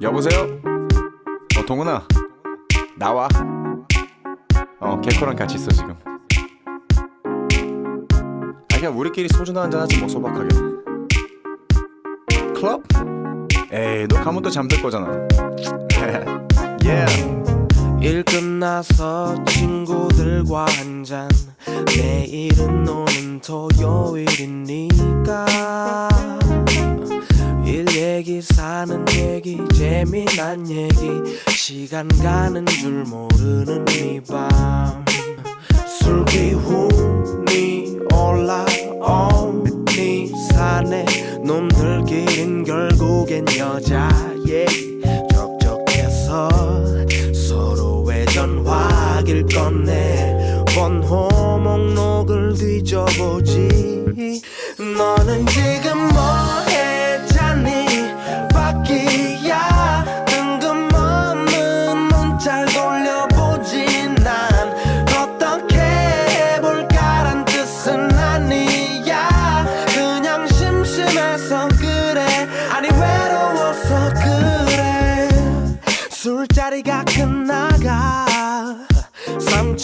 여보세요? 어 동훈아. 나와. 어 개코랑 같이 있어 지금. 아 그냥 우리끼리 소주나 한잔 하지 뭐 소박하게. 클럽? 에이 너 가면 또 잠들 거잖아. yeah. 일 끝나서 친구들과 한잔. 내일은 노는 토요일이니까 사는 얘기 재미난 얘기. 시간 가는 줄 모르는 이밤 술 기운이 올라오니 사내 놈들끼린 결국엔 여자 얘기 적적해서 서로의 전화기를 꺼내 번호 목록을 뒤져보지. 너는 지금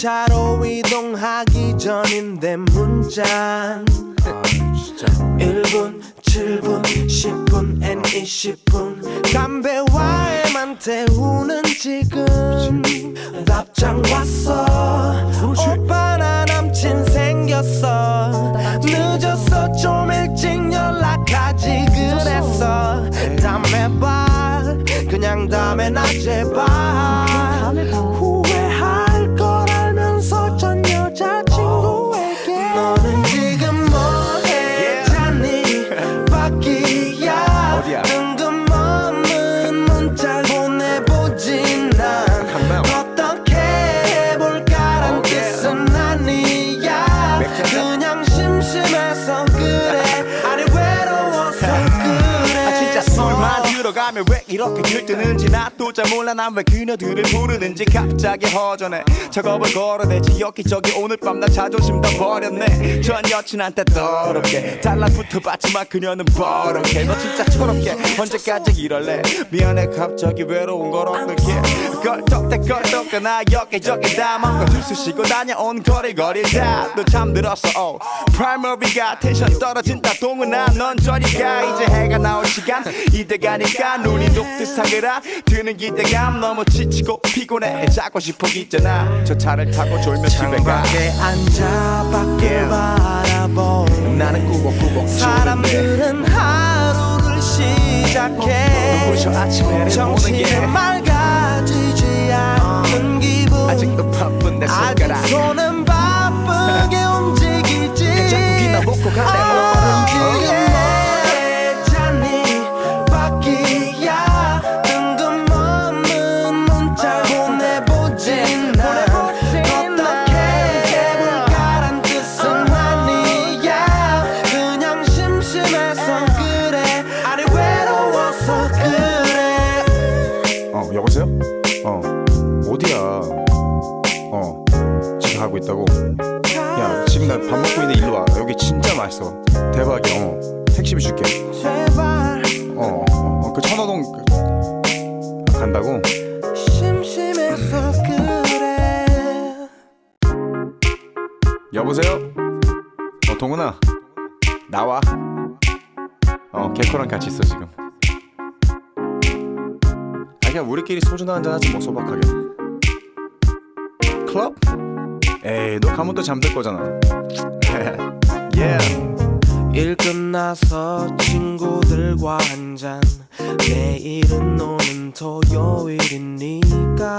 3차로 이동하기 전인데 문자 아 진짜 1분 7분 10분 앤 20분. 담배와에만 태우는 지금. 답장 왔어. 오빠 나 남친 생겼어. 늦었어 좀 일찍 연락하지 그랬어. 다음에 봐. 그냥 다음에 나 제발 이렇게 들뜨는지 나도 잘 몰라. 난 왜 그녀들을 부르는지 갑자기 허전해. 작업을 걸어대지 여기저기 오늘 밤 나 자존심 다 버렸네. 전 여친한테 더럽게 달라붙어봤지만 그녀는 버럭해. 너 진짜 철없게 언제까지 이럴래? 미안해 갑자기 외로운 걸 어떡해 껄떡대 껄떡대 나 여기저기 다 먹고 들쑤시고 다녀온 거리거리. 다너 잠들었어. Oh. 프라이머리가 텐션 떨어진다. 동훈아 넌 저리 가. 이제 해가 나올 시간. 이때가니까 눈이 사그라. 드는 기대감 너무 지치고 피곤해. 자고 싶어 있잖아. 저 차를 타고 졸며 집에 가. 창밖에 앉아 밖을. 바라보 나는 꾸벅꾸벅 사람들은 하루를 시작해. 눈부셔 아침에를 보는 정신이 게 맑아지지 않는 기분. 아직도 바쁜 내 손가락. 아직 손은 지금 가고 있다고. 야 지금 나 밥 먹고 있는데 일로 와. 여기 진짜 맛있어. 대박이야 어 택시비 줄게. 제발 어그 천호동 그, 간다고? 심심해서 그래. 여보세요? 어 동훈아. 나와. 어 개코랑 같이 있어 지금. 아 그냥 우리끼리 소주나 한잔 하지 뭐 소박하게. 클럽? 에이 너 가면 또 잠들 거잖아. Yeah. 일 끝나서 친구들과 한잔. 내일은 노는 토요일이니까.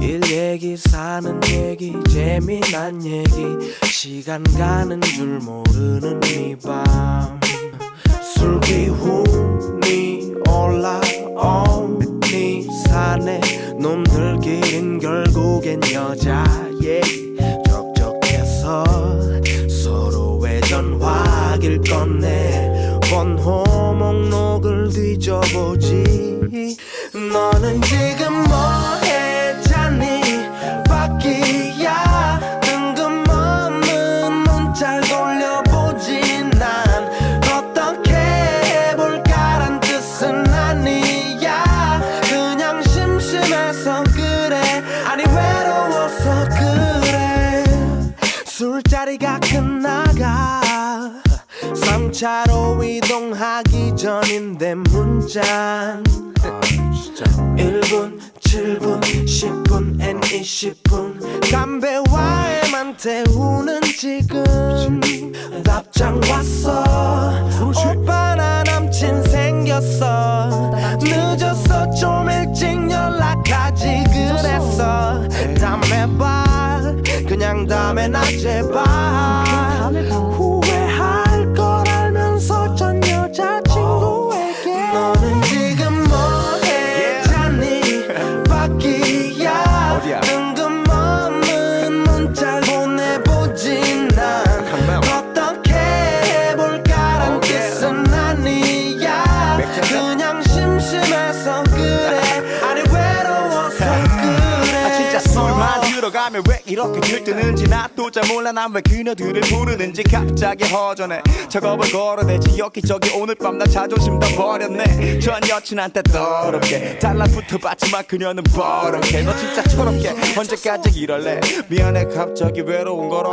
일 얘기 사는 얘기 재미난 얘기. 시간 가는 줄 모르는 이밤 술 기운이 올라오니 사내 놈들끼린 결국엔 여자 얘기 적적해서 서로의 전화기를 꺼내 번호 목록을 뒤져보지. 너는 지금 뭐 문자 아 진짜. 1분 7분 10분 N 20분. 담배와에만 태우는 지금. 답장 왔어. 오빠 나 남친 생겼어. 늦었어 좀 일찍 연락하지 그랬어. 다음에 봐. 그냥 다음에 나 제발 심심 술만 들어가면 왜 이렇게 들뜨는지 나도 잘 몰라. 난 왜 그녀들을 부르는지 갑자기 허전해. 작업을 걸어대지 여기저기 오늘 밤 나 자존심 다 버렸네. 전 여친한테 더럽게. 달라붙어 봤지만 그녀는 버럭해. 너 진짜 철없게. 언제까지 이럴래? 미안해. 갑자기 외로운 걸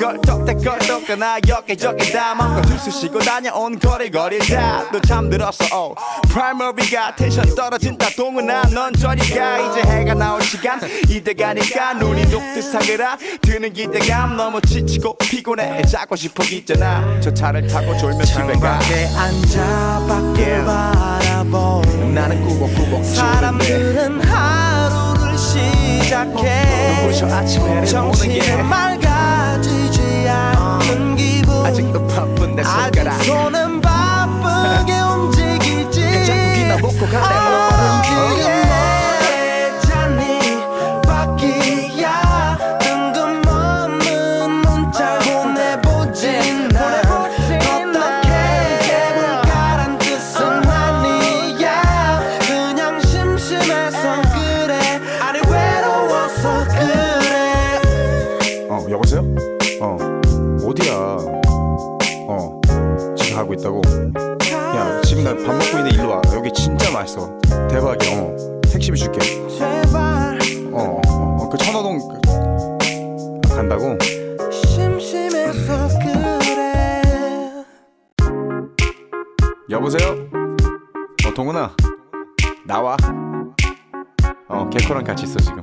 껄떡대 껄떡대. 나 여기저기 다 맘껏 들쑤 시고 다녀온 거리거리. 다너 잠들었어. Oh. 프라이머리가 텐션 떨어진다. 동은아 넌 저리 가. 이제 해가 나올 시간. 이대가니까 눈이 녹듯 사그라. 드는 기대감 너무 지치고 피곤해. 자고 싶어 있잖아. 저 차를 타고 졸면 집에 가. 창밖에 앉아 밖을. 바라보 나는 꾸벅꾸벅 사람들은 하루를 시작해. 눈부셔 아침 해를 보는 게 맑아지지 않는 기분. 아직도 바쁜 내 손가락. 아직 손은 바쁘게 움직이지. 자국이나 먹고 가네 가고 있다고? 야 지금 나 밥 먹고 있는데 일로 와. 여기 진짜 맛있어. 대박이야 어 택시비 줄게. 어그 천호동 그, 간다고? 심심해서 그래. 여보세요? 어 동훈아. 나와. 어 개코랑 같이 있어 지금.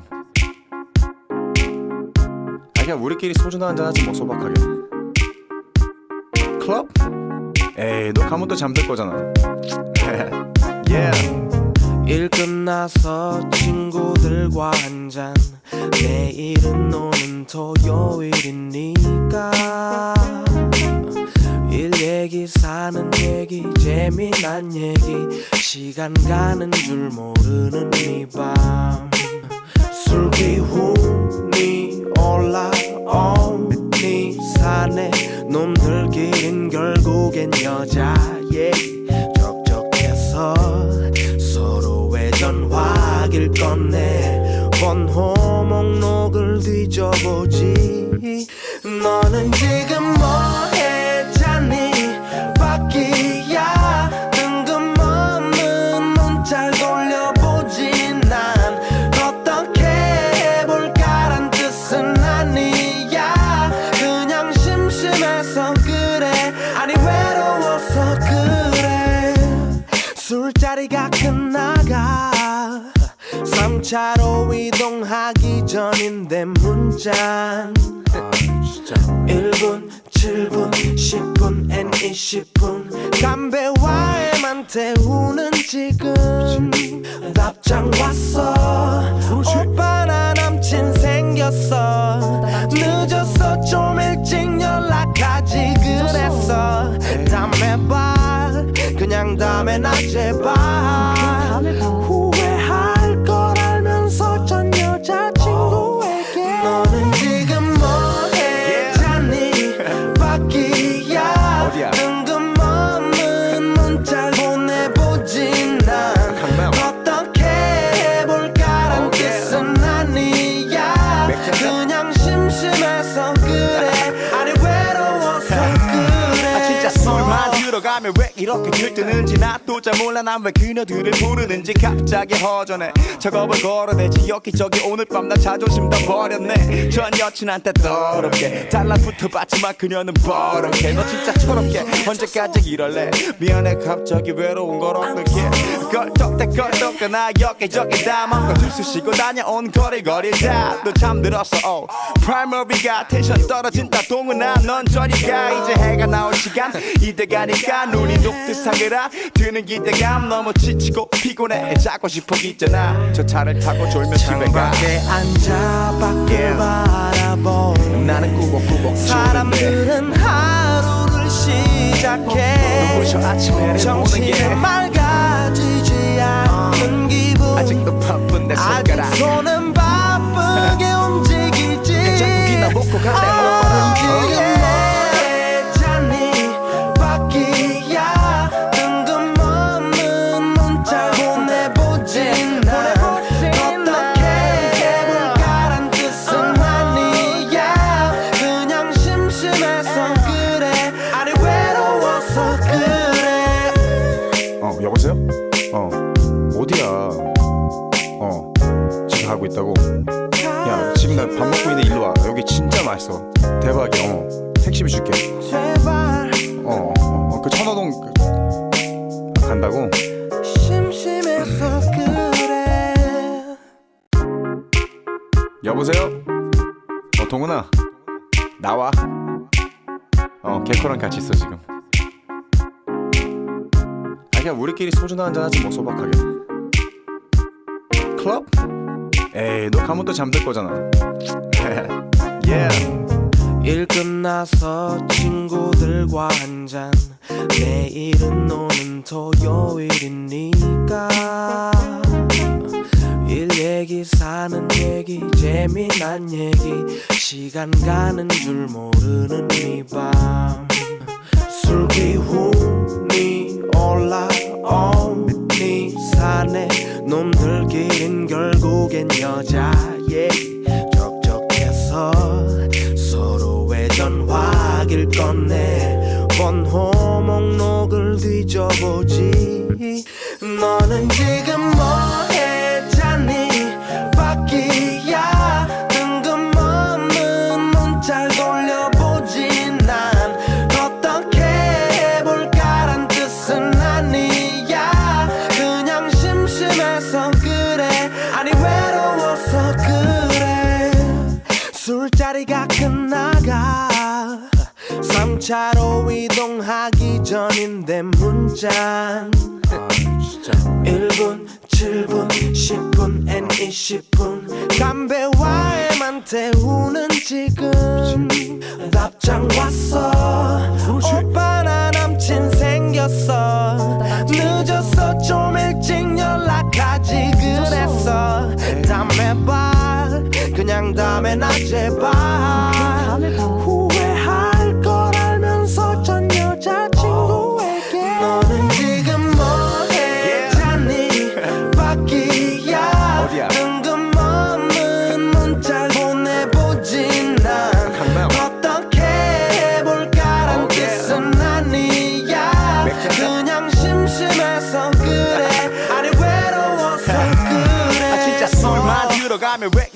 아 그냥 우리끼리 소주나 한잔 하지 뭐 소박하게. 클럽? 에이 너 가면 또 잠들 거잖아. Yeah. 일 끝나서 친구들과 한 잔. 내일은 오는 토요일이니까. 일 얘기 사는 얘기 재미난 얘기. 시간 가는 줄 모르는 이밤술 기운이 산에 놈들끼린 결국엔 여자 얘기 적적해서 서로의 전화기를 꺼내 번호 목록을 뒤져보지. 너는 지금 뭐 3차로 이동하기 전인데 문자 아 진짜 1분 7분 10분 N 20분. 담배와에만 태우는 지금. 답장 왔어. 오빠 나 남친 생겼어. 늦었어 좀 일찍 연락하지 그랬어. 다음에 봐. 그냥 다음에 나 제발 이렇게 들뜨는지 나도 잘 몰라. 난 왜 그녀들을 부르는지 갑자기 허전해. 작업을 걸어대지 여기저기 오늘 밤 나 자존심 다 버렸네. 전 여친한테 더럽게 달라붙어봤지만 그녀는 버럭해. 너 진짜 철없게 언제까지 이럴래? 미안해 갑자기 외로운 걸 어떡해 껄떡대 껄떡대 나 여기저기 다 맘껏 들쑤 쉬고 다녀온 거리거리 다또 잠들었어? Oh. 프라이머리가 텐션 떨어진다. 동훈아 넌 저리 가. 이제 해가 나올 시간. 이대 가니까 눈이 사그라. 드는 기대감 너무 지치고 피곤해. 자고 싶어 있잖아. 저 차를 타고 졸며 집에 가. 창밖에 앉아 밖을 Yeah. 바라보 나는 꾸벅꾸벅 사람들은 하루를 시작해. 눈부셔 보는 게. 맑아지지 않는 기분. 아직도 바쁜 내 손가락. 아직 손은 맛있어. 대박이야. 어. 택시비 줄게. 제발 어어 그 천호동 그, 간다고? 심심해서 그래. 여보세요? 어 동훈아. 나와. 어 개코랑 같이 있어 지금. 아 그냥 우리끼리 소주나 한잔 하지 뭐 소박하게. 클럽? 에이 너 가면 또 잠들 거잖아 yeah. 일 끝나서 친구들과 한잔. 내일은 오는 토요일이니까. 일 얘기 사는 얘기 재미난 얘기. 시간 가는 줄 모르는 이밤 술 기운이 올라오 너는 지금 뭐해? 자니 바퀴야? 뜬금없는 문자를 돌려보지. 난 어떻게 해볼까란 뜻은 아니야. 그냥 심심해서 그래. 아니 외로워서 그래. 술자리가 끝나가 3차로 이동하기 전인데 문자 아 진짜 1분, 7분, 10분, N 20분. 담배와에만 태우는 지금. 답장 왔어. 오빠 나 남친 생겼어. 늦었어 좀 일찍 연락하지 그랬어. 다음에 봐. 그냥 다음에 나 제발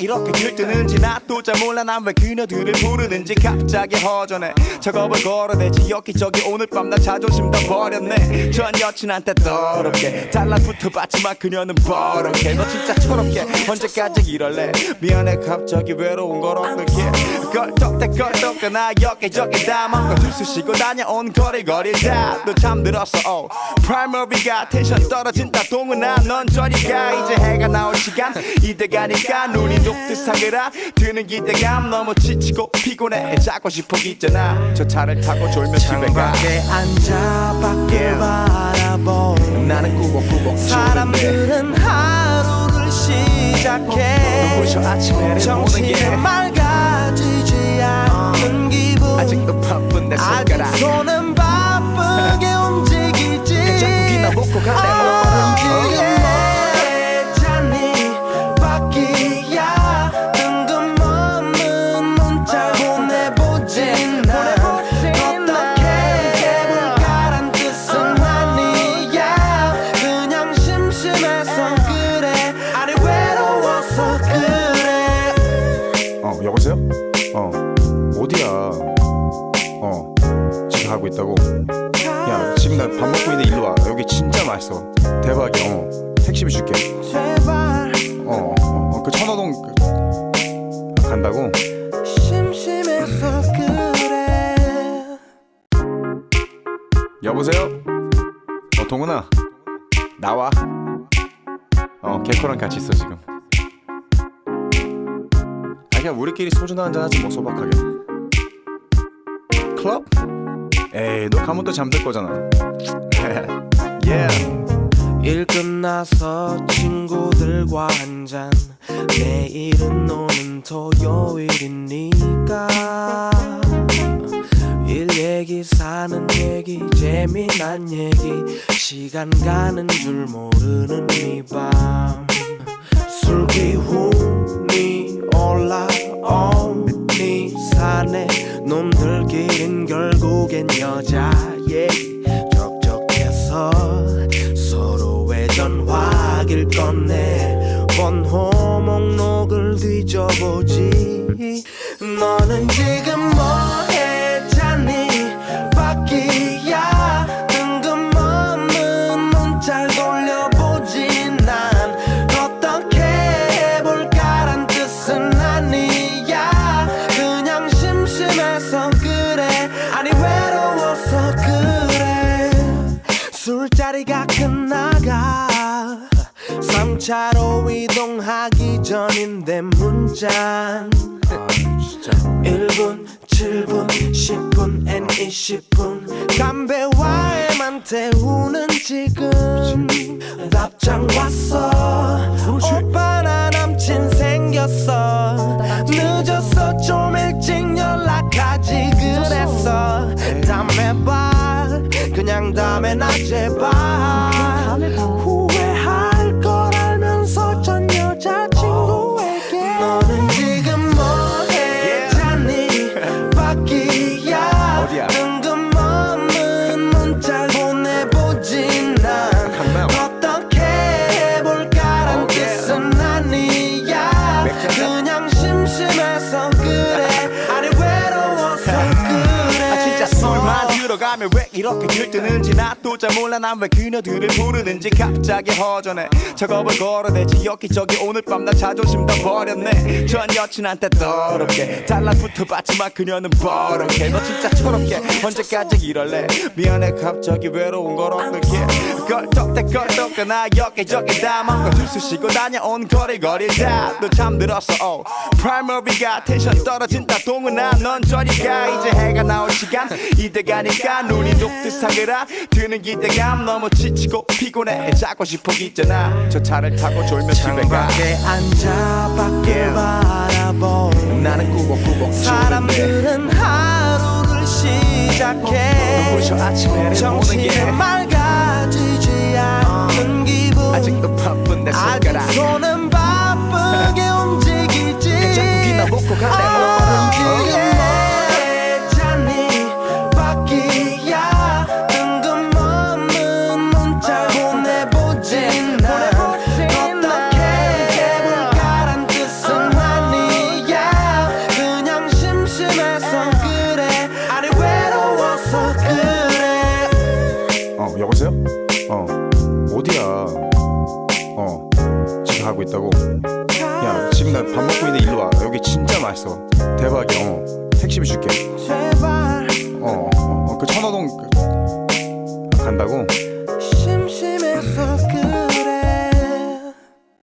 이렇게 들뜨는지 나도 잘 몰라 난 왜 그녀들을 부르는지 갑자기 허전해. 작업을 걸어대지 여기저기 오늘 밤 나 자존심 다 버렸네. 전 여친한테 더럽게 달라붙어 봤지만 그녀는 버럭해. 너 진짜 철없게 언제까지 이럴래? 미안해 갑자기 외로운 걸 어떡해 껄떡대 껄떡대 나 여기저기 다 맘껏 들쑤 쉬고 다녀온 거리거리 다또 잠들었어? Oh. 프라이머리가 텐션 떨어진다. 동훈아 넌 저리 가. 이제 해가 나올 시간. 이대 가니까 눈이 녹듯 사그라 드는 기대감 너무 지치고 피곤해. 자고 싶어 있잖아. 저 차를 타고 졸며 집에 가. 창밖에 앉아 밖을 Yeah. 바라보 나는 꾸벅꾸벅 추운데. 사람들은 하루를 시작해. 눈부셔 아침에를 보는 정신이 게 맑아지지 않는 기분. 아직도 바쁜 내 손가락. 아직 손은 바쁘게 움직이지. 짝꿍이나 먹고 갈래 아, Oh, 지금 뭐해 에이 너 가면 또 잠들 거잖아. 예일 끝나서 친구들과 한잔. 내일은 오는 토요일이니까. 일 얘기 사는 얘기 재미난 얘기. 시간 가는 줄 모르는 이밤 술 기운이 올라오니 산에 놈들끼린 결국엔 여자 얘기 적적해서 서로의 전화기를 꺼내 번호 목록을 뒤져보지. 너는 지금 문자 아 진짜. 1분, 7분, 10분, 앤 20분. 담배와에만 태우는 지금. 답장 왔어. 오빠 나 남친 생겼어. 늦었어 좀 일찍 연락하지 그랬어. 다음에 봐. 그냥 다음에 나 제발 이렇게 들뜨는지 나도 잘 몰라. 난 왜 그녀들을 부르는지 갑자기 허전해. 작업을 걸어대지 여기저기 오늘 밤 나 자존심 다 버렸네. 전 여친한테 더럽게. 달라붙어 봤지만 그녀는 버럭해. 너 진짜 철없게 언제까지 이럴래? 미안해. 갑자기 외로운 걸 껄떡대 껄떡대 나 여기저기 다 먹고 줄수 쉬고 다녀온 거리거리. 다너 잠들었어. Oh. 프라이머리가 텐션 떨어진다. 동훈아 넌 저리 가. 이제 해가 나올 시간. 이대 가니까 눈이 녹듯 사그라. 드는 기대감 너무 지치고 피곤해. 자고 싶어 있잖아. 저 차를 타고 졸면 집에 가. 창밖에 앉아 밖을. 바라보 나는 꾸벅꾸벅 사람들은 하루를 시작해. 아침에 정신이 게 맑아지지 않는 기분. 아직도 바쁜 내 손가락. 아직 손은 바쁘게 움직이지. 자국이나 먹고 갈래 아, Oh, 지금 뭐해 지금 가고 있다고. 야 지금 나 밥 먹고 있는데 일로 와. 여기 진짜 맛있어. 대박이야 어 택시비 줄게